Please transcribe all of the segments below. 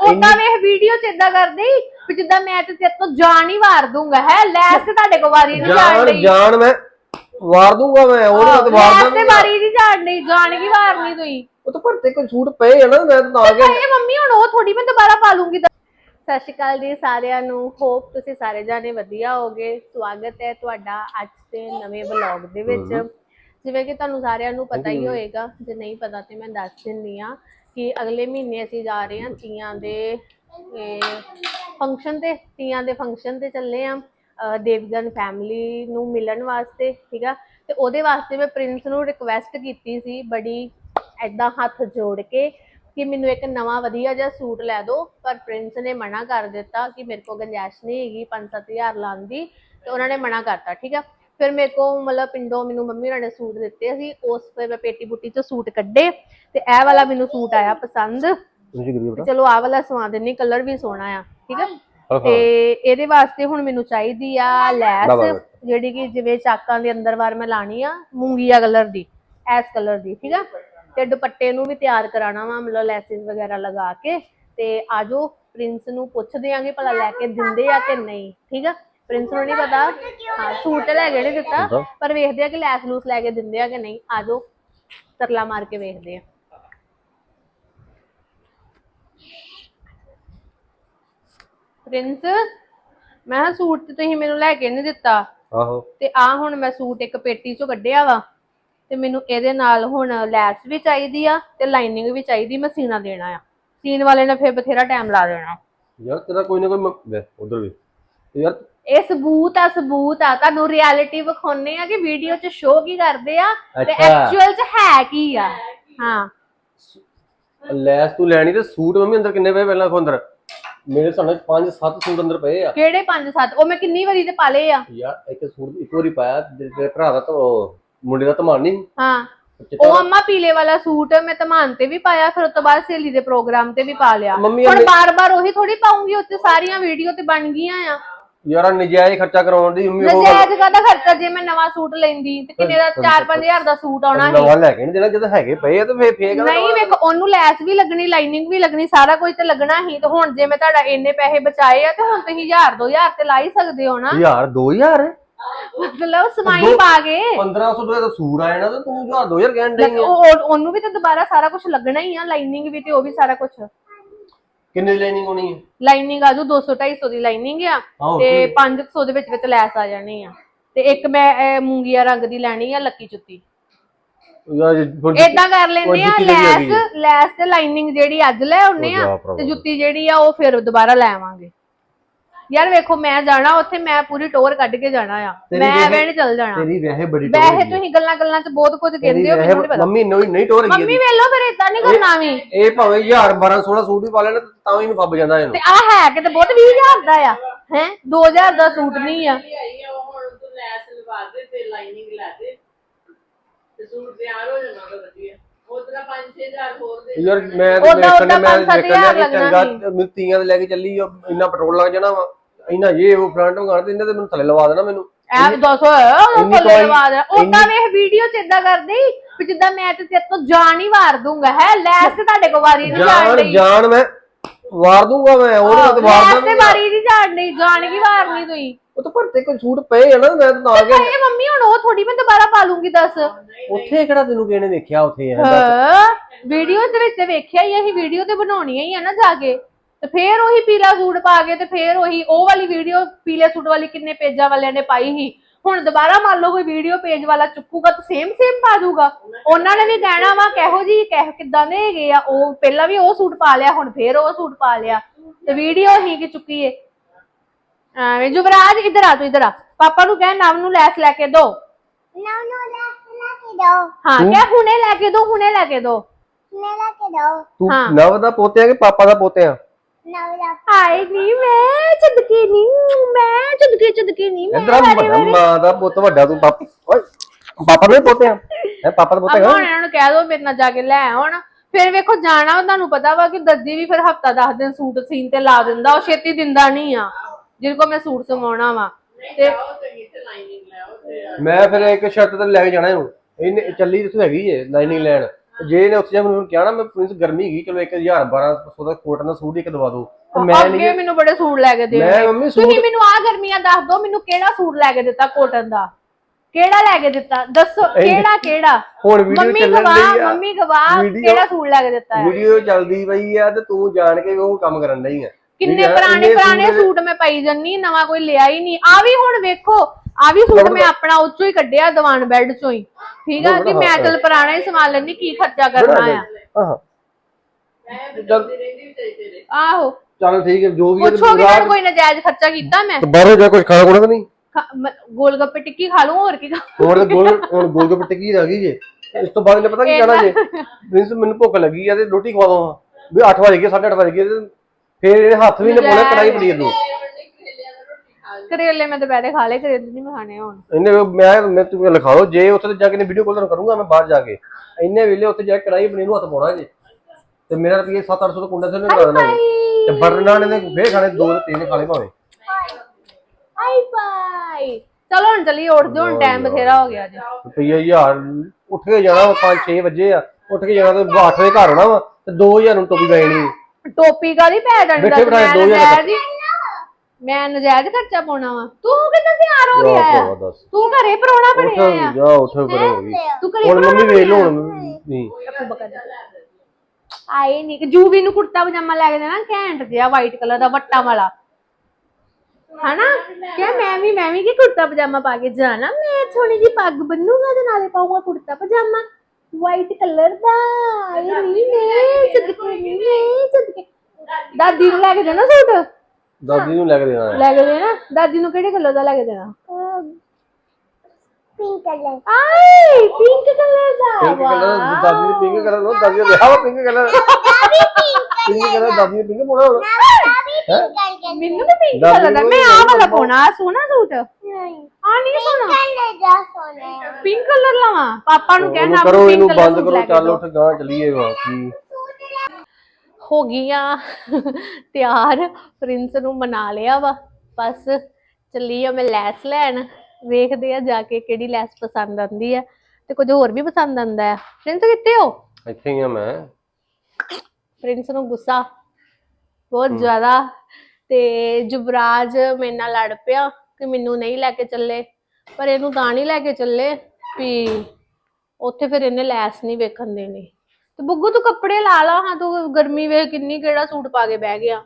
ਉਦਾਂ ਵੇਖ ਵੀਡੀਓ ਚ ਇਦਾਂ ਕਰਦੇ ਹੀ ਵੀ ਜਿੱਦਾਂ ਮੈਂ ਤੇ ਤੇਰੇ ਤੋਂ ਜਾਨ ਹੀ ਵਾਰ ਦੂੰਗਾ ਹੈ? ਲੈਸ ਤੇ ਤੁਹਾਡੇ ਕੋ ਵਾਰੀ ਨਹੀਂ ਜਾਣ ਜਾਨ ਡਈ। ਜਾਨ ਮੈਂ ਵਾਰ ਦੂੰਗਾ ਮੈਂ ਉਹਦੇ ਤੇ ਵਾਰ ਲੈਸ ਤੇ ਦੂੰਗਾ ਵਾਰੀ ਨਹੀਂ ਜਾਣ ਡਈ ਜਾਣ ਕੀ ਵਾਰਨੀ ਤੁਸੀਂ। ਉਹ ਤਾਂ ਭਰਤੇ ਕੋਈ ਸੂਟ ਪਏ ਆ ਨਾ ਮੈਂ ਤਾਂ ਆ ਗਿਆ ਇਹ ਮੰਮੀ ਹੁਣ ਉਹ ਥੋੜੀ ਮੈਂ ਦੁਬਾਰਾ ਪਾ ਲੂੰਗੀ। ਤਾਂ। ਸਤਿ ਸ਼੍ਰੀ ਅਕਾਲ ਜੀ ਸਾਰਿਆਂ ਨੂੰ। ਹੋਪ ਤੁਸੀਂ ਸਾਰੇ ਜਾਣੇ ਵਧੀਆ ਹੋਗੇ ਸਵਾਗਤ ਹੈ ਤੁਹਾਡਾ ਅੱਜ ਦੇ ਨਵੇਂ ਵਲੌਗ ਦੇ ਵਿੱਚ। ਜਿਵੇਂ ਕਿ ਤੁਹਾਨੂੰ ਸਾਰਿਆਂ ਨੂੰ ਪਤਾ ਹੀ ਹੋਏਗਾ ਜੇ ਨਹੀਂ ਪਤਾ ਤੇ ਮੈਂ ਦੱਸ ਦਿੰਦੀ ਆ ਕਿ ਅਗਲੇ ਮਹੀਨੇ ਅਸੀਂ ਜਾ ਰਹੇ ਹਾਂ ਤੀਆਂ ਦੇ ਫੰਕਸ਼ਨ ਤੇ, ਤੀਆਂ ਦੇ ਫੰਕਸ਼ਨ ਤੇ ਚੱਲੇ ਆ ਦੇਵਗਨ ਫੈਮਿਲੀ ਨੂੰ ਮਿਲਣ ਵਾਸਤੇ, ਠੀਕ ਆ? ਤੇ ਉਹਦੇ ਵਾਸਤੇ ਮੈਂ ਪ੍ਰਿੰਸ ਨੂੰ ਰਿਕਵੈਸਟ ਕੀਤੀ ਸੀ ਬੜੀ ਐਦਾਂ ਹੱਥ ਜੋੜ ਕੇ ਕਿ ਮੈਨੂੰ ਇੱਕ ਨਵਾਂ ਵਧੀਆ ਜਿਹਾ ਸੂਟ ਲੈ ਦਿਓ, ਪਰ ਪ੍ਰਿੰਸ ਨੇ ਮਨਾ ਕਰ ਦਿੱਤਾ ਕਿ ਮੇਰੇ ਕੋਲ ਗੁੰਜਾਇਸ਼ ਨਹੀਂ ਹੈਗੀ 5-7000 ਲਾਉਣ ਦੀ ਤੇ ਉਹਨਾਂ ਨੇ ਮਨਾ ਕਰਤਾ, ਠੀਕ ਆ? ਫਿਰ ਮੇਰੇ ਕੋਲ ਮਤਲਬ ਪਿੰਡੋਂ ਮੈਨੂੰ ਮੰਮੀ ਹੋਰਾਂ ਨੇ ਸੂਟ ਦਿੱਤੇ ਸੀ ਉਸ ਫਿਰ ਮੈਂ ਪੇਟੀ ਬੁੱਟੀ ਚੋਂ ਸੂਟ ਕੱਢੇ ਤੇ ਇਹ ਵਾਲਾ ਮੈਨੂੰ ਸੂਟ ਆਇਆ ਪਸੰਦ। ਤੁਸੀਂ ਚਲੋ ਆਹ ਵਾਲਾ ਸਵਾ ਦਿੰਨੀ ਕਲਰ ਵੀ ਸੋਹਣਾ ਆ ਠੀਕ ਆ? ਹਾਂ ਤੇ ਇਹਦੇ ਵਾਸਤੇ ਹੁਣ ਮੈਨੂੰ ਚਾਹੀਦੀ ਆ ਲੈਸ। ਜਿਹੜੀ ਕਿ ਜਿਵੇਂ ਚਾਕਾਂ ਦੇ ਅੰਦਰ ਵਾਰ ਮੈਂ ਲਾਣੀ ਆ ਮੂੰਗੀਆ ਕਲਰ ਦੀ ਐਸ ਕਲਰ ਦੀ ਠੀਕ ਆ? ਤੇ ਦੁਪੱਟੇ ਨੂੰ ਵੀ ਤਿਆਰ ਕਰਾਣਾ ਵਾ ਮਤਲਬ ਲੈਸਿਸ ਵਗੈਰਾ ਲਗਾ ਕੇ ਤੇ ਆਜੋ ਪ੍ਰਿੰਸ ਨੂੰ ਪੁੱਛਦੇ ਆਂਗੇ ਭਲਾ ਲੈ ਕੇ ਦਿੰਦੇ ਆ ਕਿ ਨਹੀਂ ਠੀਕ ਆ? ਪ੍ਰਿੰਸ ਨੂੰ ਨਹੀਂ ਪਤਾ। ਹਾਂ ਸੂਟ ਤਾਂ ਲੈ ਕੇ ਨਹੀਂ ਦਿੱਤਾ ਪਰ ਵੇਖਦੇ ਆ ਕਿ ਲੈਸ ਲੂਸ ਲੈ ਕੇ ਦਿੰਦੇ ਆ ਕਿ ਨਹੀਂ। ਆਜੋ ਤਰਲਾ ਮਾਰ ਕੇ ਵੇਖਦੇ ਆ। ਪ੍ਰਿੰਸ ਮੈਂ ਕਿਹਾ ਸੂਟ ਤੇ ਤੁਸੀਂ ਮੈਨੂੰ ਲੈ ਕੇ ਨਹੀਂ ਦਿੱਤਾ। ਆਹੋ। ਤੇ ਆ ਹੁਣ ਮੈਂ ਸੂਟ ਇੱਕ ਪੇਟੀ ਚੋਂ ਕੱਢਿਆ ਵਾ ਤੇ ਮੈਨੂੰ ਇਹਦੇ ਨਾਲ ਹੁਣ ਲੈਸ ਵੀ ਚਾਹੀਦੀ ਆ ਤੇ ਲਾਈਨਿੰਗ ਵੀ ਚਾਹੀਦੀ ਮੈਂ ਸੀਨਾ ਦੇਣਾ ਆ। ਸੀਨ ਵਾਲੇ ਨੇ ਫਿਰ ਬਥੇਰਾ ਟਾਈਮ ਲਾ ਦੇਣਾ। ਯਾਰ ਤੇਰਾ ਕੋਈ ਨਾ ਕੋਈ ਉਧਰ ਵੀ। ਯਾਰ ਇਹ ਸਬੂਤ ਆ ਸਬੂਤ ਆ। ਤੁਹਾਨੂੰ ਰਿਐਲਿਟੀ ਵਿਖਾਉਣੇ ਆ ਕਿ ਵੀਡੀਓ 'ਚ ਸ਼ੋਅ ਕੀ ਕਰਦੇ ਆ ਤੇ ਅੱਛਾ। ਐਕਚੁਅਲ 'ਚ ਹੈ ਕੀ ਆ? ਹਾਂ। ਲੈਸ ਤੂੰ ਲੈਣੀ ਤੇ ਸੂਟ ਮੰਮੀ ਅੰਦਰ ਕਿੰਨੇ ਪਏ ਪਹਿਲਾਂ ਕੋ ਅੰਦਰ? ਮੇਰੇ ਸਾਹਮਣੇ 5-7 ਸੂਟ ਅੰਦਰ ਪਏ ਆ। ਕਿਹੜੇ ਪੰਜ ਸੱਤ? ਉਹ ਮੈਂ ਕਿੰਨੀ ਵਾਰੀ ਤੇ ਪਾ ਲਏ ਆ। ਯਾਰ ਇੱਕ ਸੂਟ ਇੱਕ ਵਾਰੀ ਪਾਇਆ ਤੇ ਤੇਰੇ ਭਰਾ ਦਾ ਤਾਂ ਉਹ ਮੁੰਡੇ ਦਾ ਧਮਾਨ ਨਹੀਂ? ਹਾਂ। ਉਹ ਅੰਮਾ ਪੀਲੇ ਵਾਲਾ ਸੂਟ ਮੈਂ ਧਮਾਨ ਤੇ ਵੀ ਪਾਇਆ ਫਿਰ ਉਸ ਤੋਂ ਬਾਅਦ ਸਹੇਲੀ ਦੇ ਪ੍ਰੋਗਰਾਮ ਤੇ ਵੀ ਪਾ ਲਿਆ। ਮੰਮੀ ਹੁਣ ਬਾਰ-ਬਾਰ ਉਹੀ ਥੋੜੀ ਪਾਉਂਗੀ ਉੱਤੇ ਸਾਰੀਆਂ ਵੀਡੀਓ ਤੇ ਬਣ ਗਈਆਂ ਆ। ਯਾਰ ਆਹ ਨਜਾਇਜ਼ ਖਰਚਾ ਕਰਾਉਣ ਦੀ ਮੰਮੀ ਉਹ ਨਜਾਇਜ਼ ਕਾਹਦਾ ਖਰਚਾ ਜੇ ਮੈਂ ਨਵਾਂ ਸੂਟ ਲੈਂਦੀ ਤੇ ਕਿੰਨੇ ਦਾ 4-5000 ਦਾ ਸੂਟ ਆਉਣਾ ਸੀ? ਨਵਾਂ ਲੈ ਕੇ ਨਹੀਂ ਦੇਣਾ ਜਦੋਂ ਹੈਗੇ ਪਏ ਆ ਤੇ ਫੇਰ ਫੇਕ ਨਹੀਂ ਵੇਖ ਉਹਨੂੰ ਲੈਸ ਵੀ ਲੱਗਣੀ ਲਾਈਨਿੰਗ ਵੀ ਲੱਗਣੀ ਸਾਰਾ ਕੁਝ ਤੇ ਲੱਗਣਾ ਸੀ ਤੇ ਹੁਣ ਜੇ ਮੈਂ ਤੁਹਾਡਾ ਇੰਨੇ ਪੈਸੇ ਬਚਾਏ ਆ ਤੇ ਹੁਣ ਤੁਸੀਂ 1000 2000 ਤੇ ਲਾ ਹੀ ਸਕਦੇ ਹੋ ਨਾ? ਯਾਰ 2000 ਮਤਲਬ ਸਮਾਈ ਪਾ ਕੇ। 1500 ਰੁਪਏ ਦਾ ਸੂਟ ਆ ਜਾਣਾ ਤੇ ਤੂੰ 1000 2000 ਕਹਿਣ ਡਈ ਆ। ਉਹ- ਉਹਨੂੰ ਵੀ ਤਾਂ ਦੁਬਾਰਾ ਸਾਰਾ ਕੁਝ ਲੱਗਣਾ ਹੀ ਆ ਲਾਈਨਿੰਗ ਵੀ ਤੇ ਉਹ ਵੀ ਸਾਰਾ ਕੁਝ। ਕਿੰਨੀ ਲੈਣੀ ਹੋਣੀ ਹੈ? ਲਾਈਨਿੰਗ ਆਜੂ 200 250 ਦੀ ਲਾਈਨਿੰਗ ਆ ਆਹੋ, ਤੇ 500 ਦੇ ਵਿੱਚ ਵਿੱਚ ਲੈਸ ਆ ਜਾਣੀ ਆ। ਤੇ ਇੱਕ ਮੈਂ ਇਹ ਮੂੰਗੀਆ ਰੰਗ ਦੀ ਲੈਣੀ ਆ ਲੱਕੀ ਜੁੱਤੀ। ਯਾਰ ਹੁਣ ਏਦਾਂ ਕਰ ਲੈਂਦੇ ਆ ਜੁੱਤੀ ਲੈਸ ਲੈਸ ਤੇ ਲਾਈਨਿੰਗ ਜਿਹੜੀ ਅੱਜ ਲੈ ਆਉਨੇ ਉਹ ਜਾ ਆ ਭਰਾਵਾ। ਤੇ ਜੁੱਤੀ ਜਿਹੜੀ ਆ ਉਹ ਫਿਰ ਦੁਬਾਰਾ ਲੈ ਆਵਾਂਗੇ। ਯਾਰ ਵੇਖੋ ਮੈਂ ਜਾਣਾ ਉੱਥੇ ਮੈਂ ਪੂਰੀ ਟੋਰ ਕੱਢ ਕੇ ਜਾਣਾ ਆ। ਮੈਂ ਐਵੇਂ ਚੱਲ ਜਾਣਾ। ਤੇਰੀ ਵੈਸੇ ਬੜੀ ਟੋਰ ਵੈਸੇ। ਤੁਸੀਂ ਗੱਲਾਂ ਗੱਲਾਂ 'ਚ ਬਹੁਤ ਕੁਝ ਕਹਿੰਦੇ ਹੋ ਮੈਨੂੰ ਨਹੀਂ ਪਤਾ। ਮੰਮੀ ਨਹੀਂ ਨਹੀਂ ਟੋਰ ਹੈਗੀ ਮੰਮੀ ਵੇਲੋ ਫਿਰ ਇਦਾਂ ਨਹੀਂ ਕਰਨਾ ਵੀ। ਇਹ ਭਾਵੇਂ 1000 12 16 ਸੂਟ ਵੀ ਪਾ ਲੈਣਾ ਤਾਂ ਵੀ ਇਹਨੂੰ ਫੱਬ ਜਾਂਦਾ ਇਹਨੂੰ। ਤੇ ਆ ਹੈ ਕਿਤੇ ਬਹੁਤ 20000 ਦਾ ਆ ਹੈ? 2000 ਦਾ ਸੂਟ ਨਹੀਂ ਆ। ਆਈ ਆ ਉਹ ਹੁਣ ਤੂੰ ਲੈਸ ਲਵਾ ਦੇ ਤੇ ਲਾਈਨਿੰਗ ਲਾ ਦੇ। ਤੇ ਸੂਟ ਤਿਆਰ ਹੋ ਜਾਣਾ ਉਹਦਾ ਵਧੀਆ। ਉਤਰਾ 5-6000 ਹੋਰ ਦੇ ਯਾਰ ਮੈਂ ਤੇ ਉੱਦਾਂ ਮੈਂ ਚੰਗਾ ਮਿੱਤੀਆਂ ਦੇ ਲੈ ਕੇ ਚੱਲੀ ਇੰਨਾ ਪੈਟਰੋਲ ਲੱਗ ਜਾਣਾ ਵਾ। ਇੰਨਾ ਇਹ ਉਹ ਫਰੰਟ ਵਗਾੜ ਤੇ ਇਹਨਾਂ ਤੇ ਮੈਨੂੰ ਥੱਲੇ ਲਵਾ ਦੇਣਾ ਮੈਨੂੰ। ਐ ਦੱਸੋ ਉਹ ਇੰਨੀ ਥੱਲੇ ਕੋਈ- ਲਵਾ ਦੇ ਉਦਾਂ ਵੇਖ ਵੀਡੀਓ ਚ ਇਦਾਂ ਕਰਦੇ ਹੀ ਵੀ ਜਿੱਦਾਂ ਮੈਂ ਤੇ ਤੇਰੇ ਤੋਂ ਜਾਨ ਹੀ ਵਾਰ ਦੂੰਗਾ ਹੈ? ਲੈਸ ਤੇ ਤੁਹਾਡੇ ਕੋ ਵਾਰੀ ਨਹੀਂ ਜਾਣ ਡਈ। ਜਾਨ ਮੈਂ ਵਾਰ ਦੂੰਗਾ ਮੈਂ ਉਹਦੇ ਤੇ ਵਾਰ ਲੈਸ ਤੇ ਦਾਂਗਾ ਵਾਰੀ ਨਹੀਂ ਜਾਣ ਡਈ ਜਾਣ ਕੀ ਵਾਰਨੀ ਤੁਸੀਂ। ਉਹ ਤਾਂ ਭਰਤੇ ਕੋਈ ਸੂਟ ਪਏ ਆ ਨਾ ਮੈਂ ਤਾਂ ਆ ਗਿਆ ਇਹ ਮੰਮੀ ਹੁਣ ਉਹ ਥੋੜੀ ਮੈਂ ਦੁਬਾਰਾ ਪਾ ਲੂੰਗੀ ਦੱਸ। ਉੱਥੇ ਕਿਹੜਾ ਤੈਨੂੰ ਕਿਹਨੇ ਵੇਖਿਆ ਉੱਥੇ ਹਾਂ ਵੀਡੀਓ ਦੇ ਵਿੱਚ ਵੇਖਿਆ ਹੀ ਅਸੀਂ ਵੀਡੀਓ ਤੇ ਬਣਾਉਣੀਆਂ ਹੀ ਆ ਨਾ ਜਾ ਕੇ। ਤੇ ਫੇਰ ਉਹੀ ਪੀਲਾ ਸੂਟ ਪਾ ਕੇ ਤੇ ਫੇਰ ਉਹੀ ਉਹ ਵਾਲੀ ਵੀਡੀਓ ਪੀਲੇ ਸੂਟ ਵਾਲੀ ਕਿੰਨੇ ਪੇਜਾਂ ਵਾਲਿਆਂ ਨੇ ਪਾਈ ਸੀ ਹੁਣ ਦੁਬਾਰਾ ਮੰਨ ਲਓ ਕੋਈ ਵੀਡੀਓ ਪੇਜ ਵਾਲਾ ਚੁੱਕੂਗਾ ਤਾਂ ਸੇਮ ਸੇਮ ਪਾ ਦੂਗਾ ਉਹਨਾਂ ਨੇ ਵੀ ਕਹਿਣਾ ਵਾ ਕਿਹੋ ਜੀ ਕਹਿ ਕਿੱਦਾਂ ਦੇ ਹੈਗੇ ਆ ਉਹ ਪਹਿਲਾਂ ਵੀ ਉਹ ਸੂਟ ਪਾ ਲਿਆ ਹੁਣ ਫੇਰ ਉਹ ਸੂਟ ਪਾ ਲਿਆ ਤੇ ਵੀਡੀਓ ਹੀ ਕਿ ਚੁੱਕੀ ਏ ਐਵੇਂ ਜੁਵਰਾਜ ਇੱਧਰ ਆ ਤੂੰ ਇੱਧਰ ਆ ਪਾਪਾ ਨੂੰ ਕਹਿ ਨਵ ਨੂੰ ਲੈਸ ਲੈ ਕੇ ਦੋ No, no, la, la que do. ਹਾਂ ਕਹਿ ਹੁਣੇ ਲੈ ਕੇ ਦੋ ਹੁਣੇ ਲੈ ਕੇ ਦੋ que do. ਤੂੰ ਹਾਂ। ਨਵ ਦਾ ਪੋਤੇ ਆ ਕਿ ਪਾਪਾ ਦਾ ਪੋਤੇ ਆ No, la. ਆਏ ਨਹੀਂ ਮੈਂ ਚਦਕੀ ਨਹੀਂ ਮੈਂ ਚਦਕੀ ਚਦਕੀ ਨਹੀਂ ਮੈਂ ਇਧਰ ਵੱਡਾ ਮਾਂ ਦਾ ਪੁੱਤ ਵੱਡਾ ਤੂੰ ਪਾਪਾ ਓਏ ਪਾਪਾ ਦੇ ਪੋਤੇ ਆ। ਹੈ ਪਾਪਾ ਦਾ ਪੋਤੇ ਹੈਗਾ ਹੁਣ ਇਹਨਾਂ ਨੂੰ ਕਹਿ ਦੋ ਮੇਰੇ ਨਾਲ ਜਾ ਕੇ ਲੈ ਆਉਣ। ਫਿਰ ਵੇਖੋ ਜਾਣਾ ਤੁਹਾਨੂੰ ਪਤਾ ਵਾ ਕਿ ਦਰਜੀ ਵੀ ਫਿਰ ਹਫਤਾ 10 ਦਿਨ ਸੂਟ ਸੀਨ ਤੇ ਲਾ ਦਿੰਦਾ ਉਹ ਛੇਤੀ ਦਿੰਦਾ ਨਹੀਂ ਆ। ਜਿਹਦੇ ਕੋ ਮੈਂ ਸੂਟ ਸਵਾਉਣਾ ਵਾ। ਤੇ ਮੈਂ ਫਿਰ ਇੱਕ ਸ਼ਰਤ ਤੇ ਲੈ ਕੇ ਜਾਣਾ ਇਹਨੂੰ। ਇਹਨੇ ਚੱਲੀ ਤੇ ਹੈਗੀ ਏ ਲਾਈਨਿੰਗ ਲੈਣ। ਜੇ ਇਹਨੇ ਉੱਥੇ ਜਾ ਮੈਨੂੰ ਕਿਹਾ ਨਾ ਮੈਂ ਪ੍ਰਿੰਸ ਗਰਮੀ ਹੈਗੀ ਚਲੋ 1000 1200 ਦਾ ਕੋਟਨ ਦਾ ਸੂਟ ਇੱਕ ਦਵਾ ਦਿਓ ਤੇ ਮੈਂ ਅੱਗੇ ਨਹੀਂ ਮੈਨੂੰ ਬੜੇ ਸੂਟ ਲੈ ਕੇ ਦੇ ਮੈਂ ਮੰਮੀ ਸੂਟ ਤੁਸੀਂ ਮੈਨੂੰ ਆ ਗਰਮੀਆਂ ਦੱਸ ਦਿਓ ਮੈਨੂੰ ਕਿਹੜਾ ਸੂਟ ਲੈ ਕੇ ਦਿੱਤਾ ਕੋਟਨ ਦਾ? ਕਿਹੜਾ ਲੈ ਕੇ ਦਿੱਤਾ? ਦੱਸੋ ਕਿਹੜਾ ਕਿਹੜਾ? ਹੁਣ ਵੀਡੀਓ ਚੱਲਣ ਲਈ ਆ। ਮੰਮੀ ਗਵਾਹ ਕਿਹੜਾ ਸੂਟ ਲੈ ਕੇ ਦਿੱਤਾ ਹੈ? ਵੀਡੀਓ ਚੱਲਦੀ ਪਈ ਆ ਤੇ ਤੂੰ ਜਾਣ ਕੇ ਉਹ ਕੰਮ ਕਰਨ ਲਈ ਆ। ਕਿੰਨੇ ਪੁਰਾਣੇ ਪੁਰਾਣੇ ਸੂਟ ਮੈਂ ਪਾਈ ਜੰਨੀ ਨਵਾਂ ਕੋਈ ਲਿਆ ਹੀ ਨਹੀਂ। ਆ ਵੀ ਹੁਣ ਵੇਖੋ ਆ ਵੀ ਸੂਟ ਮੈਂ ਆਪਣਾ ਉੱਚੋਂ ਹੀ ਕੱਢਿਆ ਦੀਵਾਨ ਬੈੱਡ ਚੋਂ ਹੀ। ਠੀਕ ਆ ਕਿ ਮੈਂ ਚਲ ਪੁਰਾਣਾ ਹੀ ਸੰਭਾਲ ਲੈਣੀ ਕੀ ਖਰਚਾ ਕਰਨਾ ਆ। ਆਹੋ। ਚਲ। ਠੀਕ ਹੈ ਜੋ ਵੀ ਪੁੱਛੋਗੇ ਨਾ ਕੋਈ ਨਜਾਇਜ਼ ਖਰਚਾ ਕੀਤਾ ਮੈਂ? ਬਾਹਰੋਂ ਜਾ ਕੁਝ ਖਾਣਾ ਕੋਣਾ ਤਾਂ ਨਹੀਂ? ਗੋਲ ਗੱਪੇ ਟਿੱਕੀ ਖਾ ਲੂੰ ਹੋਰ ਕੀ ਖਾ ਹੋਰ ਗੋਲ ਹੁਣ ਗੋਲ ਗੱਪੇ ਟਿੱਕੀ ਰਹਿ ਗਈ ਜੇ। ਇਸ ਤੋਂ ਬਾਅਦ ਇਹਨੇ ਪਤਾ ਕੀ ਕਹਿਣਾ ਜੇ? ਪ੍ਰਿੰਸ ਮੈਨੂੰ ਭੁੱਖ ਲੱਗੀ ਆ ਤੇ ਰੋਟੀ ਖਵਾ ਦੋ ਵੀ 8 ਵਜੇ ਗਏ 8:30 ਵਜੇ ਗਏ ਫੇਰ ਇਹਨੇ ਹੱਥ ਵੀ ਨੇ ਪਾਉਣਾ ਕੜਾਈ ਪਨੀਰ ਨੂੰ। ਕਰੇਲੇ ਮੈਂ ਦੁਪਹਿਰੇ ਖਾ ਲਏ ਕਰੇਲੇ ਨਹੀਂ ਮੈਂ ਖਾਣੇ ਹੁਣ। ਇਹਨੇ ਮੈਂ ਮੈਂ ਤੂੰ ਲਿਖਾ ਲਓ ਜੇ ਉੱਥੇ ਜਾ ਕੇ ਨੇ ਵੀਡੀਓ ਕਾਲ ਤੁਹਾਨੂੰ ਕਰੂੰਗਾ ਮੈਂ ਬਾਹਰ ਜਾ ਕੇ। ਇੰਨੇ ਵੇਲੇ ਉੱਥੇ ਜਾ ਕੇ ਕੜਾਈ ਪਨੀਰ ਨੂੰ ਹੱਥ ਪਾਉਣਾ ਜੇ ਤੇ ਮੇਰਾ ਰੁਪਏ 7-800 ਦਾ ਕੁੰਡਾ ਤੇ ਕਰਾ ਦੇਣਾ ਜੀ। ਤੇ ਬਟਰ ਨਾਨ ਇਹਨੇ ਫੇਰ ਖਾਣੇ ਦੋ ਤੇ ਤਿੰਨ ਖਾ ਲਏ ਭਾਵੇਂ। ਆਈ ਬਾਈ ਚਲੋ ਹੁਣ ਚੱਲੀਏ ਉੱਠ ਜਾਓ ਹੁਣ ਟਾਈਮ ਬਥੇਰਾ ਹੋ ਗਿਆ ਜੀ। ਰੁਪਈਆ ਯਾਰ ਉੱਠ ਕੇ ਜਾਣਾ 5-6 ਵਜੇ ਆ। ਉੱਠ ਕੇ ਜਾਣਾ ਤੇ 8 ਵਜੇ ਘਰ ਆਉਣਾ ਵਾ ਤੇ 2000 ਨੂੰ ਟੋਪੀ ਪੈ ਜਾਣੀ। ਟੋਪੀ ਕਾਦੀ ਪੈ ਜਾਣੀ? ਬੈਠੇ ਬਿਠਾਏ ਦੋ ਹਜ਼ਾਰ ਨਜਾਇਜ਼ ਹੀ- ਮੈਂ ਨਜਾਇਜ਼ ਖਰਚਾ ਪਾਉਣਾ ਵਾ। ਤੂੰ ਕਿੱਦਾਂ ਤਿਆਰ ਹੋ ਗਿਆ ਭਰਾਵਾ ਆ ਦੱਸ। ਤੂੰ ਘਰੇ ਪਰੋਣਾ ਬਣਿਆ ਆ? ਜਾ ਉੱਠ ਹੋ? ਗਈ ਤੂੰ ਘਰੇ ਹੁਣ ਮੰਮੀ ਵੇਖ ਲਓ ਹੁਣ ਨਹੀਂ। ਆਏ ਨਹੀਂ ਜੂਵੀ ਨੂੰ ਕੁੜਤਾ ਪਜਾਮਾ ਲੈ ਕੇ ਦੇਣਾ ਘੈਂਟ ਜਿਹਾ ਵਾਈਟ ਕਲਰ ਦਾ ਵੱਟਾਂ ਵਾਲਾ। ਹਨਾ? ਕਿਆ ਮੈਂ ਵੀ ਮੈਂ ਵੀ ਕੀ ਕੁੜਤਾ ਪਜਾਮਾ ਪਾ ਕੇ ਜਾਣਾ? ਮੈਂ ਥੋੜੀ ਜੀ ਪੱਗ ਬੰਨੂਗਾ ਤੇ ਨਾਲੇ ਪਾਉਂਗਾ ਕੁੜਤਾ ਪਜਾਮਾ। ਵਾਈਟ ਕਲਰ ਦਾ ਆਏ ਨਹੀਂ ਮੈਂ ਸਦਕੇ ਨਹੀਂ ਸਦਕੇ। ਦਾਦੀ ਨੂੰ ਲੈ ਕੇ ਦੇਣਾ ਸੂਟ? ਦਾਦੀ ਨੂੰ ਲੈ ਕੇ ਦੇਣਾ ਹੈ। ਲੈ ਕੇ ਦੇਣਾ? ਦਾਦੀ ਨੂੰ ਕਿਹੜੇ ਕਲਰ ਦਾ ਲੈ ਕੇ ਦੇਣਾ? ਪਿੰਕ ਕਲਰ ਆਏ ਪਿੰਕ ਕਲਰ ਦਾ। Pink colour. ਦਾਦੀ ਨੇ ਪਿੰਕ ਕਲਰ ਨੂੰ ਦਾਦੀ ਨੇ ਵਾ ਪਿੰਕ ਕਲਰ ਪਿੰਕ ਕਲਰ ਦਾਦੀ ਨੇ ਪਿੰਕ ਪਾਉਣਾ ਹੁਣ। ਮੈਨੂੰ ਵੀ ਪਿੰਕ ਕਲਰ ਦਾ। ਮੈਂ ਆਹ ਵਾਲਾ ਪਾਉਣਾ। ਆਹ ਸੋਹਣਾ ਸੂਟ। ਨਹੀਂ। ਆ ਨਹੀਂ ਸੋਹਣਾ। ਕਲਰ ਦਾ ਸੋਨਾ ਪਿੰਕ ਕਲਰ ਲਵਾਂ। ਪਾਪਾ ਨੂੰ ਕਹਿਣਾ ਕਰੋ ਇਹਨੂੰ ਬੰਦ ਕਰੋ ਲੈ ਕੇ ਚੱਲ। ਉੱਠ ਗਾਂ ਚਲੀਏ ਵਾ ਕੀ ਹੋ ਗਈਆਂ। ਤਿਆਰ। ਪ੍ਰਿੰਸ ਨੂੰ ਮਨਾ ਲਿਆ ਵਾ। ਬਸ ਚੱਲੀ ਆ ਮੈਂ ਲੈਸ ਲੈਣ। ਵੇਖਦੇ ਆ ਜਾ ਕੇ ਕਿਹੜੀ ਲੈਸ ਪਸੰਦ ਆਂਦੀ ਆ। ਤੇ ਕੁਝ ਹੋਰ ਵੀ ਪਸੰਦ ਆਂਦਾ ਆ। ਪ੍ਰਿੰਸ ਕਿੱਥੇ ਹੋ? ਇੱਥੇ ਹੀ ਆ ਮੈਂ। ਪ੍ਰਿੰਸ ਨੂੰ ਗੁੱਸਾ ਬਹੁਤ ਜ਼ਿਆਦਾ। ਤੇ ਯੁਵਰਾਜ ਮੇਰੇ ਨਾਲ ਲੜ ਪਿਆ ਕਿ ਮੈਨੂੰ ਨਹੀਂ ਲੈ ਕੇ ਚੱਲੇ। ਪਰ ਇਹਨੂੰ ਤਾਂ ਨਹੀਂ ਲੈ ਕੇ ਚੱਲੇ ਵੀ ਉੱਥੇ ਫਿਰ ਇਹਨੇ ਲੈਸ ਨਹੀਂ ਵੇਖਣ ਦੇਣੀ। ਤੇ ਬੁੱਗੂ ਤੂੰ ਕੱਪੜੇ ਲਾ ਲਾ ਹਾਂ ਤੂੰ ਗਰਮੀ ਵੇਖ ਕਿੰਨੀ ਕਿਹੜਾ ਸੂਟ ਪਾ ਕੇ ਬਹਿ ਗਿਆ।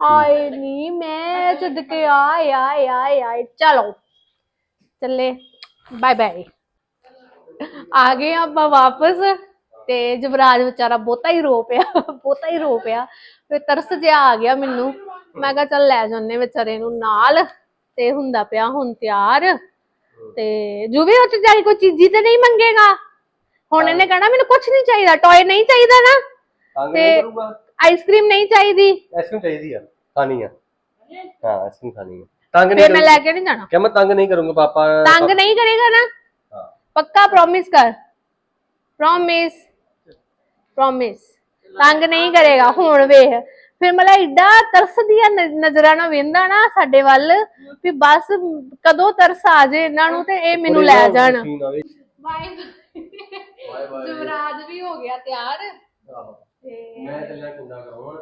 ਆਏ ਨਹੀਂ ਮੈਂ ਜਦ ਕੇ ਆਏ ਆਏ ਆਏ ਆਏ ਚਲੋ ਚੱਲੇ ਬਾਏ ਬਾਏ ਆ ਗਏ ਆਪਾਂ ਵਾਪਸ ਤੇ ਜਵਰਾਜ ਵਿਚਾਰਾ ਬਹੁਤਾ ਹੀ ਰੋ ਪਿਆ ਬਹੁਤਾ ਹੀ ਰੋ ਪਿਆ। ਫਿਰ ਤਰਸ ਜਿਹਾ ਆ ਗਿਆ ਮੈਨੂੰ। ਮੈਂ ਕਿਹਾ ਚੱਲ ਲੈ ਜਾਂਦੇ ਵਿਚਾਰੇ ਨੂੰ ਨਾਲ ਤੇ ਹੁੰਦਾ ਪਿਆ ਹੁਣ ਤਿਆਰ। ਤੇ ਜੋ ਵੀ ਉੱਥੇ ਜਾ ਕੇ ਕੋਈ ਚੀਜ਼ੀ ਤੇ ਨਹੀਂ ਮੰਗੇਗਾ? ਹੁਣ ਇਹਨੇ ਕਹਿਣਾ ਮੈਨੂੰ ਕੁਝ ਨਹੀਂ ਚਾਹੀਦਾ ਟੌਏ ਨਹੀਂ ਚਾਹੀਦਾ ਨਾ ਤੰਗ ਤੇ ਨਹੀਂ ਕਰੂਗਾ। ਆਈਸਕ੍ਰੀਮ ਨਹੀਂ ਚਾਹੀਦੀ। ਐਸਕ੍ਰੀਮ ਚਾਹੀਦੀ ਆ ਖਾਣੀ ਆ। ਹਾਂ ਐਸਕ੍ਰੀਮ ਖਾਣੀ ਆ। ਤੰਗ ਨਹੀਂ ਫਿਰ ਮੈਂ ਕਰੂੰਗਾ। ਲੈ ਕੇ ਨਹੀਂ ਜਾਣਾ। ਕਿ ਮੈਂ ਤੰਗ ਨਹੀਂ ਕਰੂੰਗਾ ਪਾਪਾ? ਤੰਗ ਨਹੀਂ ਕਰੇਗਾ ਨਾ। ਹਾਂ। ਪੱਕਾ ਪ੍ਰੋਮਿਸ ਕਰ। ਪ੍ਰੋਮਿਸ ਪ੍ਰੋਮਿਸ ਤੰਗ ਨਹੀਂ ਕਰੇਗਾ। ਹੁਣ ਵੇਖ ਫਿਰ ਮਲਾ ਏਡਾ ਤਰਸਦੀਆਂ ਨ- ਨਜ਼ਰਾਂ ਨਾਲ ਵੇਂਦਾ ਨਾ ਸਾਡੇ ਵੱਲ ਵੀ ਬਸ ਕਦੋਂ ਤਰਸ ਆ ਜੇ ਇਹਨਾਂ ਨੂੰ ਤੇ ਇਹ ਮੈਨੂੰ ਲੈ ਜਾਣ। ਮਸ਼ੀਨ ਜਵਰਾਜ ਵੀ ਹੋ ਗਿਆ ਤਿਆਰ। ਆਹੋ। ਤੇ ਮੈਂ ਚੱਲਿਆ ਕੁੰਡਾ ਕਰਾਉਣ।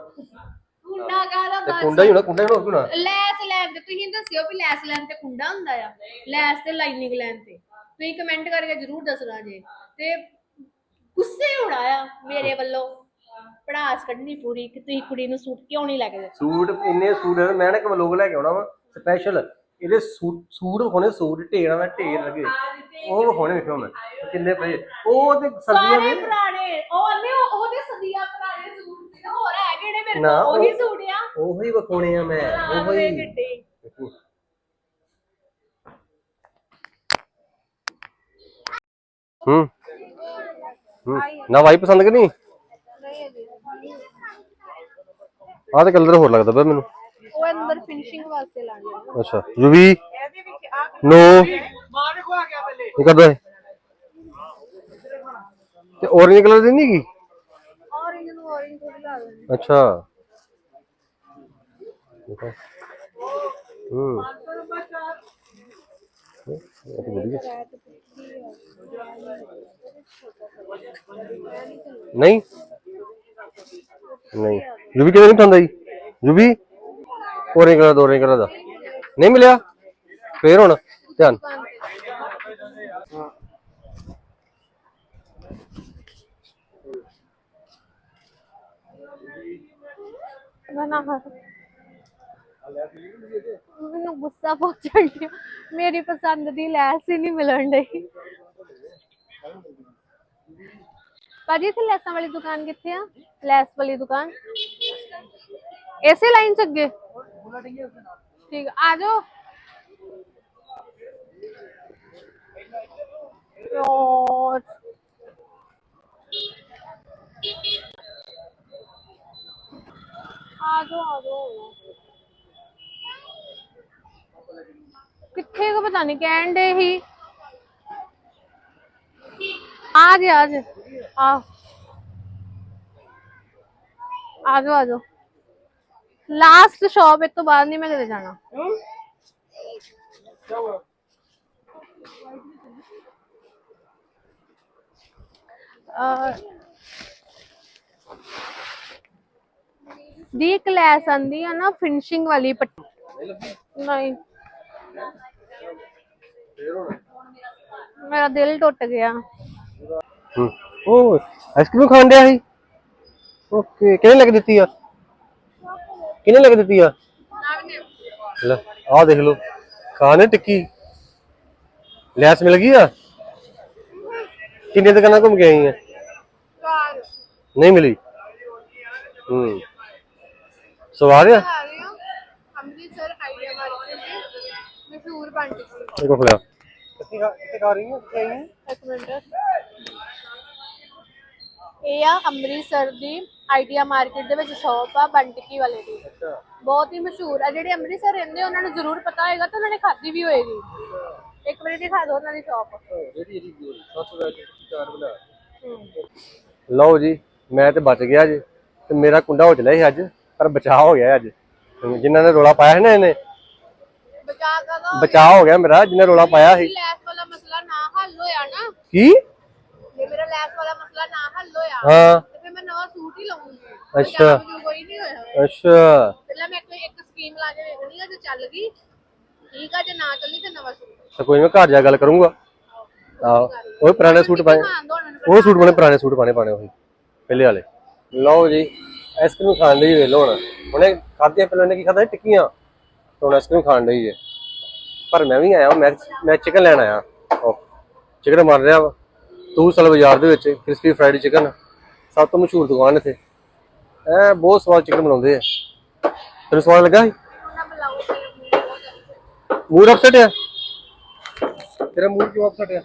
ਕੁੰਡਾ ਕਾਹਦਾ ਤੇ ਕੁੰਡਾ ਹੀ ਹੋਣਾ ਕੁੰਡਾ ਹੀ ਹੋਣਾ ਹੋਰ ਕੀ ਹੋਣਾ ਲੈਸ ਲੈਣ ਤੇ ਤੁਸੀਂ ਦੱਸਿਓ ਵੀ ਲੈਸ ਲੈਣ ਤੇ ਕੁੰਡਾ ਹੁੰਦਾ ਆ। ਲੈਸ ਤੇ ਲਾਈਨਿੰਗ ਲੈਣ ਤੇ। ਤੁਸੀਂ ਕਮੈਂਟ ਕਰਕੇ ਜਰੂਰ ਦੱਸਣਾ ਜੇ। ਤੇ ਗੁੱਸੇ ਹੋਣਾ ਆ ਮੇਰੇ ਵੱਲੋਂ। ਪੜਾਸ ਕੱਢਣੀ ਪੂਰੀ ਕਿ ਤੁਸੀਂ ਕੁੜੀ ਨੂੰ ਸੂਟ ਕਿਉਂ ਨਹੀਂ ਲੈ ਕੇ ਦਿੱਤਾ? ਸੂਟ ਇੰਨੇ ਸੂਟ ਆ, ਮੈਂ ਨਾ ਇੱਕ ਲੋਗ ਲੈ ਕੇ ਆਉਣਾ ਵਾ ਸਪੈਸ਼ਲ ਇਹਦੇ ਸੂਟ ਸੂਟ ਵਿਖਾਉਣੇ ਸੂਟ ਢੇਰਾਂ ਦਾ ਢੇਰ ਲੱਗੇ। ਉਹ ਵਿਖਾਉਣੇ ਵੇਖੋ ਮੈਂ? ਕਿੰਨੇ ਪਏ? ਉਹ ਤੇ ਸਰਦੀਆਂ ਸਾਰੇ ਦੇ ਪੁਰਾਣੇ। ਉਹ ਅੰਨੇ ਉਹਦੇ ਸਦੀਆਂ ਪੁਰਾਣੇ ਸੂਟ ਸੀ ਹੋਰ ਹੈ ਕਿਹੜੇ ਮੇਰੇ ਨਾ, ਕੋਲ? ਉਹੀ ਉਹ- ਸੂਟ ਆ। ਉਹੀ ਵਿਖਾਉਣੇ ਆ ਮੈਂ ਉਹੀ। ਵੇ ਗੱਡੀ ਹੂੰ। ਹੂੰ। ਨਾ ਵਾਈ ਪਸੰਦ ਕਿ ਨਹੀਂ ਆਹ ਤੇ ਕਲਰ ਹੋਰ ਲੱਗਦਾ ਪਿਆ ਮੈਨੂੰ। ਉਹ ਅੰਦਰ ਫਿਨਿਸ਼ਿੰਗ ਵਾਸਤੇ ਲਾਣੇ ਆ। ਅੱਛਾ। ਯੂਵੀ। ਨੋ। ਇਹ ਕਰਦਾ? ਹੈ ਤੇ orange ਕਲਰ ਦੀ ਨਹੀਂ ਕੀ ਔਰੇਂਜ ਨੂੰ ਔਰੇਂਜ ਥੋੜੀ ਲਾ ਦੇਣੀ ਅੱਛਾ। ਠੀਕ ਹੈ। ਵਧੀਆ। ਨਹੀਂ? ਨਹੀਂ। ਜੁਬੀ ਕਿਹਦੇ ਨਹੀਂ ਪਸੰਦ ਆਈ ਜੁਬੀ? ਔਰੇ ਕਲਰ ਦੋ ਕਲਰ ਦਾ। ਨਹੀਂ ਮਿਲਿਆ? ਫੇਰ ਹੁਣ ਧਿਆਨ। ਮੈਂ ਨਾ ਹੱਸ ਮੈਨੂੰ ਗੁੱਸਾ ਬਹੁਤ ਚੜ ਗਿਆ ਮੇਰੀ ਪਸੰਦ ਦੀ ਲੈਸ ਹੀ ਨਹੀਂ ਮਿਲਣ ਡਈ ਭਾਜੀ ਇੱਥੇ ਲੈਸਾਂ ਵਾਲੀ ਦੁਕਾਨ ਕਿੱਥੇ ਆ ਲੈਸ ਵਾਲੀ ਦੁਕਾਨ ਇਸੇ ਲਾਈਨ ਚ ਅੱਗੇ ਠੀਕ ਆ, ਆ ਜਾਓ ਯਾਰ ਆ ਜਾਓ ਆ ਜਾਓ ਕਿੱਥੇ ਕੋ ਪਤਾ ਨਹੀਂ ਕਹਿਣ ਦੇ ਹੀ ਆ ਗਏ ਆ ਗਏ ਆ ਆ ਜਾਓ ਆ ਜਾਓ ਲਾਸਟ ਸ਼ਾਪ ਇਸ ਤੋਂ ਬਾਅਦ ਨਹੀਂ ਮੈਂ ਕਿਤੇ ਜਾਣਾ ਅਹ ਦੀ ਕਲਾਸ ਆਂਦੀ ਆ ਨਾ ਫਿਨਿਸ਼ਿੰਗ ਵਾਲੀ ਪੱਟੀ ਨਹੀਂ। ਮੇਰਾ ਦਿਲ ਟੁੱਟ ਗਿਆ। ਹੂੰ। ਉਹ ਆਈਸਕ੍ਰੀਮ ਖਾਣ ਡਿਆ ਸੀ? ਓਕੇ ਕਿਹਨੇ ਲੱਗ ਦਿੱਤੀ ਆ? ਕਿਹਨੇ ਲੱਗ ਦਿੱਤੀ ਆ? ਲੈ ਆਹ ਦੇਖ ਲਓ ਖਾਣੇ ਟਿੱਕੀ। ਲੈਸ ਮਿਲ ਗਈ ਆ? ਕਿੰਨੇ ਦੁਕਾਨਾਂ ਘੁੰਮ ਕੇ ਆਈ ਆ? ਨਹੀਂ ਮਿਲੀ। ਹੂੰ। ਸਵਾਦ ਆ ਅੰਮ੍ਰਿਤਸਰ ਆਈਡੀਆ ਮਾਰਕੀਟ ਦੇ ਮਸ਼ਹੂਰ ਬੰਟੀ ਇਹ ਕੋ ਫੜਿਆ ਕਿੱਥੇ ਖਾ ਕਿੱਥੇ ਖਾ ਰਹੀ ਹੈ? ਕਿੱਥੇ ਆਈ ਹੈ? ਇੱਕ ਮਿੰਟ। ਇਹ ਆ ਅੰਮ੍ਰਿਤਸਰ ਦੀ ਆਈਡੀਆ ਮਾਰਕੀਟ ਦੇ ਵਿੱਚ ਸ਼ਾਪ ਆ ਬੰਟਕੀ ਵਾਲੇ ਦੀ। ਬਹੁਤ ਹੀ ਮਸ਼ਹੂਰ ਆ। ਜਿਹੜੇ ਅੰਮ੍ਰਿਤਸਰ ਰਹਿੰਦੇ ਉਹਨਾਂ ਨੂੰ ਜ਼ਰੂਰ ਪਤਾ ਹੋਏਗਾ ਤੇ ਉਹਨਾਂ ਨੇ ਖਾਧੀ ਵੀ ਹੋਏਗੀ। ਇੱਕ ਮਿੰਟ ਦਿਖਾ ਦਿਓ ਉਹਨਾਂ ਦੀ ਸ਼ਾਪ ਜਿਹੜੀ ਜਿਹੜੀ 700 ਚਾਰ ਬਣਾ। ਲਓ ਜੀ ਮੈਂ ਤੇ ਬਚ ਗਿਆ ਜੀ। ਤੇ ਮੇਰਾ ਕੁੰਡਾ ਹੋ ਚਲਿਆ ਸੀ ਅੱਜ। ਪਰ ਬਚਾਅ ਹੋ ਗਿਆ ਅੱਜ। ਜਿਨ੍ਹਾਂ ਨੇ ਰੋਲਾ ਪਾਇਆ ਸੀ ਨਾ ਇਹਨੇ ਬਚਾਅ ਹੋ ਗਿਆ ਮੇਰਾ ਜਿਹਨੇ ਰੋਲਾ ਪਾਇਆ ਸੀ। ਲੈਸ ਵਾਲਾ ਮਸਲਾ ਨਾ ਹੱਲ ਹੋਇਆ ਨਾ। ਕੀ? ਜੇ ਮੇਰਾ ਲੈਸ ਵਾਲਾ ਮਸਲਾ ਨਾ ਹੱਲ ਹੋਇਆ ਹਾਂ। ਤੇ ਫਿਰ ਮੈਂ ਨਵਾਂ ਸੂਟ ਹੀ ਲਵਾਂਗੀ ਅੱਛਾ। ਬਚਾਅ ਵਜੋਂ ਕੋਈ ਨਹੀਂ ਹੋਇਆ। ਅੱਛਾ। ਪਹਿਲਾਂ ਮੈਂ ਕੋਈ ਇੱਕ ਸਕੀਮ ਲਾ ਕੇ ਵੇਖਣੀ ਆ ਜੇ ਚੱਲ ਗਈ ਠੀਕ ਆ ਜੇ ਨਾ ਚੱਲੀ ਤੇ ਨਵਾਂ ਸੂਟ। ਤਾਂ ਕੋਈ ਮੈਂ ਘਰ ਜਾ ਗੱਲ ਕਰੂੰਗਾ। ਆਹੋ ਉਹ ਪੁਰਾਣੇ ਸੂਟ ਪਾਏ। ਹਾਂ ਦੋ ਮੈਨੂੰ ਉਹ ਸੂਟ ਬਣੇ ਪੁਰਾਣੇ ਸੂਟ ਪਾਣੇ ਪਾਣੇ ਉਹੀ ਪਹਿਲੇ ਵਾਲੇ। ਲਓ ਜੀ। ਆਈਸਕ੍ਰੀਮ ਖਾਣ ਲਈ ਵੇਖ ਲਓ ਹੁਣ। ਉਹਨੇ ਖਾਧੇ ਪਹਿਲਾਂ ਨੇ ਕੀ ਖਾਧਾ? ਟਿੱਕੀਆਂ। ਤੇ ਹੁਣ ਆਈਸਕ੍ਰੀਮ ਖਾਣ ਲਈ ਹੈ। ਪਰ ਮੈਂ ਵੀ ਆਇਆ ਮੈਂ ਮੈਂ ਚਿਕਨ ਲੈਣ ਆਇਆ। ਚਿਕਨ ਮਾਰ ਰਿਹਾ ਵਾ। ਤੂੰ ਸਲ ਬਾਜ਼ਾਰ ਦੇ ਵਿੱਚ ਕ੍ਰਿਸਪੀ ਫਰਾਈਡ ਚਿਕਨ ਸਭ ਤੋਂ ਮਸ਼ਹੂਰ ਦੁਕਾਨ ਇੱਥੇ। ਐ ਬਹੁਤ ਸਵਾਦ ਚਿਕਨ ਬਣਾਉਂਦੇ ਆ। ਤੈਨੂੰ ਸਵਾਦ ਲੱਗਾ ਤੇ। ਮੂਡ ਅਪਸੈਟ ਆ ਤੇਰਾ ਮੂਡ ਕਿਉਂ ਅਪਸੈਟ ਆ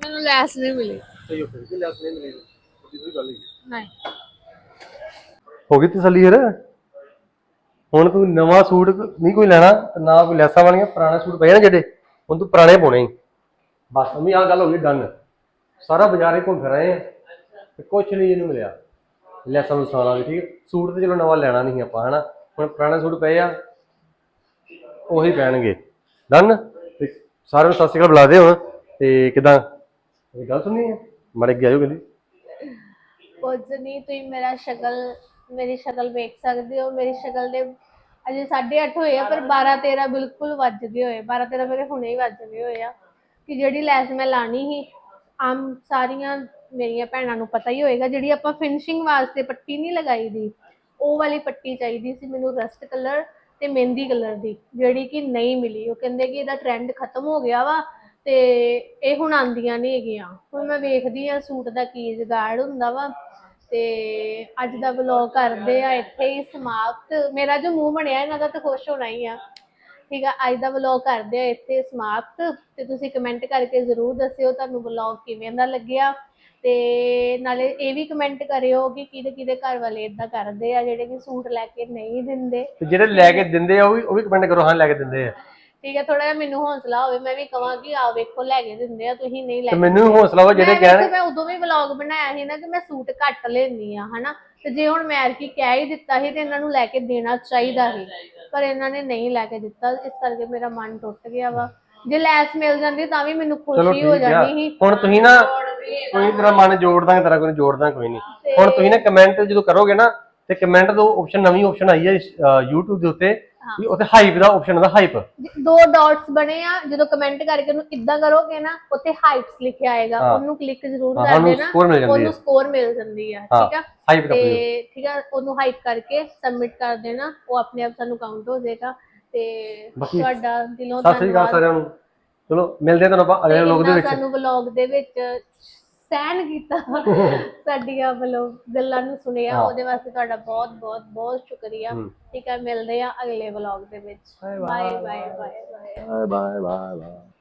ਮੈਨੂੰ ਲੈਸ ਨਹੀਂ ਮਿਲੀ। ਸਹੀ ਹੋ ਫਿਰ ਲੈਸ ਨਹੀਂ ਮਿਲੀ। ਉਹਦੀ ਗੱਲ ਹੀ ਨਹੀਂ। ਹੋ ਗਈ ਤਸੱਲੀ ਫਿਰ? ਹੁਣ ਤੂੰ ਨਵਾਂ ਸੂਟ ਨਹੀਂ ਕੋਈ ਲੈਣਾ ਤੇ ਨਾ ਕੋਈ ਲੈਸਾਂ ਵਾਲੀਆਂ, ਪੁਰਾਣੇ ਸੂਟ ਪਏ ਨਾ ਜਿਹੜੇ? ਹੁਣ ਤੂੰ ਪੁਰਾਣੇ ਪਾਉਣੇ ਹੀ। ਬਸ ਅਮੀ ਆਹ ਗੱਲ ਹੋ ਗਈ ਡਨ। ਸਾਰਾ ਬਾਜ਼ਾਰ ਹੀ ਘੁੰਮ ਫਿਰ ਆਏ ਆ। ਤੇ ਕੁਛ ਨਹੀਂ ਇਹਨੂੰ ਮਿਲਿਆ। ਲੈਸਾਂ ਨੂੰ ਸਾਲਾਂ ਦੀ ਠੀਕ ਸੂਟ ਤੇ ਚਲੋ ਨਵਾਂ ਲੈਣਾ ਨਹੀਂ ਆਪਾਂ, ਹਨਾ? ਹੁਣ ਪੁਰਾਣੇ ਸੂਟ ਪਏ ਆ। ਉਹੀ ਪੈਣਗੇ। ਡਨ? ਤੇ ਸਾਰਿਆਂ ਨੂੰ ਸਤਿ ਸ਼੍ਰੀ ਅਕਾਲ ਬੁਲਾ ਦੇ ਹੁਣ। ਤੇ ਕਿਦਾਂ? ਇਹ ਗੱਲ ਸੁਣਨੀ ਹੈ ਮੜ ਗਿਆ ਜੋ ਕਹਿੰਦੀ ਕੁਝ ਨਹੀਂ, ਤੁਸੀਂ ਮੇਰਾ ਸ਼ਕਲ ਮੇਰੀ ਸ਼ਕਲ ਵੇਖ ਸਕਦੇ ਹੋ, ਮੇਰੀ ਸ਼ਕਲ ਦੇ ਅਜੇ 8:30 ਹੋਏ ਆ, ਪਰ 12 13 ਬਿਲਕੁਲ ਵੱਜ ਗਏ ਹੋਏ 12 13 ਮੇਰੇ ਹੁਣੇ ਹੀ ਵੱਜ ਗਏ ਹੋਏ ਆ ਕਿ ਜਿਹੜੀ ਲੈਸ ਮੈਂ ਲਾਣੀ ਸੀ, ਆਮ ਸਾਰੀਆਂ ਮੇਰੀਆਂ ਭੈਣਾਂ ਨੂੰ ਪਤਾ ਹੀ ਹੋਏਗਾ, ਜਿਹੜੀ ਆਪਾਂ ਫਿਨਿਸ਼ਿੰਗ ਵਾਸਤੇ ਪੱਟੀ ਨਹੀਂ ਲਗਾਈ ਦੀ, ਉਹ ਵਾਲੀ ਪੱਟੀ ਚਾਹੀਦੀ ਸੀ ਮੈਨੂੰ ਰਸਟ ਕਲਰ ਤੇ ਮਹਿੰਦੀ ਕਲਰ ਦੀ, ਜਿਹੜੀ ਕਿ ਨਹੀਂ ਮਿਲੀ। ਉਹ ਕਹਿੰਦੇ ਕਿ ਇਹਦਾ ਟ੍ਰੈਂਡ ਖਤਮ ਹੋ ਗਿਆ ਵਾ ਤੇ ਇਹ ਹੁਣ ਆਂਦੀਆਂ ਨਹੀਂ ਹੈਗੀਆਂ। ਹੁਣ ਮੈਂ ਵੇਖਦੀ ਆ ਸੂਟ ਦਾ ਕੀ ਜੁਗਾੜ ਹੁੰਦਾ ਵਾ। ਤੇ ਅੱਜ ਦਾ ਵਲੌਗ ਕਰਦੇ ਆ, ਇੱਥੇ ਹੀ ਸਮਾਪਤ। ਮੇਰਾ ਜੋ ਮੂੰਹ ਬਣਿਆ, ਇਹਨਾਂ ਦਾ ਤਾਂ ਖੁਸ਼ ਹੋਣਾ ਹੀ ਆ। ਠੀਕ ਆ, ਅੱਜ ਦਾ ਵਲੌਗ ਕਰਦੇ ਆ, ਇੱਥੇ ਸਮਾਪਤ। ਤੇ ਤੁਸੀਂ ਕਮੈਂਟ ਕਰਕੇ ਜ਼ਰੂਰ ਦੱਸਿਓ ਤੁਹਾਨੂੰ ਵਲੌਗ ਕਿਵੇਂ ਦਾ ਲੱਗਿਆ। ਤੇ ਨਾਲੇ ਇਹ ਵੀ ਕਮੈਂਟ ਕਰਿਓ ਕਿ ਕਿਹਦੇ ਕਿਹਦੇ ਘਰ ਵਾਲੇ ਇਦਾਂ ਕਰਦੇ ਆ, ਜਿਹੜੇ ਕਿ ਸੂਟ ਲੈ ਕੇ ਨਹੀਂ ਦਿੰਦੇ। ਤੇ ਜਿਹੜੇ ਲੈ ਕੇ ਦਿੰਦੇ ਆ, ਉਹ ਵੀ ਉਹ ਵੀ ਕਮੈਂਟ ਕਰੋ, ਹਾਂ, ਲੈ ਕੇ ਦਿੰਦੇ ਆ। ਠੀਕ ਹੈ ਥੋੜਾ ਜਿਹਾ ਮੈਨੂੰ ਹੌਸਲਾ ਹੋਵੇ ਮੈਂ ਵੀ ਕਹਾਂ ਕਿ ਆ ਵੇਖੋ ਲੈ ਕੇ ਦਿੰਦੇ ਆ ਤੁਸੀਂ ਨਹੀਂ ਲੈ ਤੇ ਕੇ ਮੈਨੂੰ ਵੀ ਹੌਸਲਾ ਵਾ ਜਿਹੜੇ ਮੈਂ ਕਹਿਣ ਮੈਂ ਉਦੋਂ ਵੀ ਵਲੌਗ ਬਣਾਇਆ ਸੀ ਨਾ ਕਿ ਮੈਂ ਸੂਟ ਘੱਟ ਲੈਂਦੀ ਆ ਹਨਾ? ਤੇ ਜੇ ਹੁਣ ਮੈਂ ਐਰਕੀ ਕਹਿ ਹੀ ਦਿੱਤਾ ਸੀ ਤੇ ਇਹਨਾਂ ਨੂੰ ਲੈ ਕੇ ਦੇਣਾ ਚਾਹੀਦਾ ਸੀ ਪਰ ਇਹਨਾਂ ਨੇ ਨਹੀਂ ਲੈ ਕੇ ਦਿੱਤਾ ਇਸ ਕਰਕੇ ਮੇਰਾ ਮਨ ਟੁੱਟ ਗਿਆ ਵਾ। ਜੇ ਲੈਸ ਮਿਲ ਜਾਂਦੀ ਤਾਂ ਵੀ ਮੈਨੂੰ ਚਲੋ ਖੁਸ਼ੀ ਹੋ ਠੀਕ ਆ। ਜਾਣੀ ਸੀ। ਹੁਣ ਤੁਸੀਂ ਨਾ ਕੋਈ ਤੇਰਾ ਮਨ ਜੋੜ ਦਾਂਗੇ ਤੇਰਾ ਕੋਈ ਜੋੜ ਦਾਂਗੇ ਕੋਈ ਨਹੀਂ ਹੁਣ ਤੁਸੀਂ ਨਾ ਕਮੈਂਟ ਜਦੋਂ ਕਰੋਗੇ ਨਾ ਤੇ ਕਮੈਂਟ ਤੋਂ ਆਪਸ਼ਨ ਨਵੀਂ ਆਪਸ਼ਨ ਆਈ ਹੈ ਇਸ, ਅਹ, YouTube ਦੇ ਉੱਤੇ। ਵੀ ਉੱਥੇ ਹਾਈਪ ਦਾ ਆਪਸ਼ਨ ਹੁੰਦਾ ਹਾਈਪ ਦੋ ਡਾਟਸ ਬਣੇ ਆ ਜਦੋਂ ਕਮੈਂਟ ਕਰਕੇ ਉਹਨੂੰ ਇਦਾਂ ਕਰੋਗੇ ਨਾ ਉੱਥੇ ਹਾਈਟਸ ਲਿਖਿਆ ਆਏਗਾ। ਹਾਂ। ਉਹਨੂੰ ਕਲਿੱਕ ਜ਼ਰੂਰ ਹਾਂ, ਕਰ ਉਹਨੂੰ ਦੇਣਾ score ਮਿਲ ਜਾਂਦੀ ਉਹਨੂੰ ਹੈ। ਸਕੋਰ ਮਿਲ ਜਾਂਦੀ ਆ ਹਾਂ ਠੀਕ ਆ? ਹਾਈਪ ਦਾ ਤੇ ਠੀਕ ਆ ਉਹਨੂੰ ਹਾਈਪ ਕਰਕੇ ਸਬਮਿਟ ਕਰ ਦੇਣਾ ਉਹ ਆਪਣੇ ਆਪ ਸਾਨੂੰ ਕਾਊਂਟ ਹੋ ਜਾਏਗਾ। ਤੇ ਬਾਕੀ ਤੁਹਾਡਾ ਦਿਲੋਂ ਸਤਿ ਸ੍ਰੀ ਅਕਾਲ ਸਾਰਿਆਂ ਨੂੰ। ਚਲੋ ਮਿਲਦੇ ਹਾਂ ਤੁਹਾਨੂੰ ਆਪਾਂ ਅਗਲੇ ਵਲੋਗ ਦੇ ਇੰਨਾ ਵਿੱਚ। ਸਾਨੂੰ ਵਲੌਗ ਦੇ ਵਿੱਚ ਸਹਿਨ ਕੀਤਾ ਸਾਡੀਆਂ ਵਲੌਗ ਗੱਲਾਂ ਨੂੰ ਸੁਣਿਆ ਹਾਂ। ਉਹਦੇ ਵਾਸਤੇ ਤੁਹਾਡਾ ਬਹੁਤ ਬਹੁਤ ਬਹੁਤ ਸ਼ੁਕਰੀਆ। ਹਮ। ਠੀਕ ਹੈ ਮਿਲਦੇ ਆ ਅਗਲੇ ਵਲੌਗ ਦੇ ਵਿੱਚ। Bye bye. Bye bye bye bye.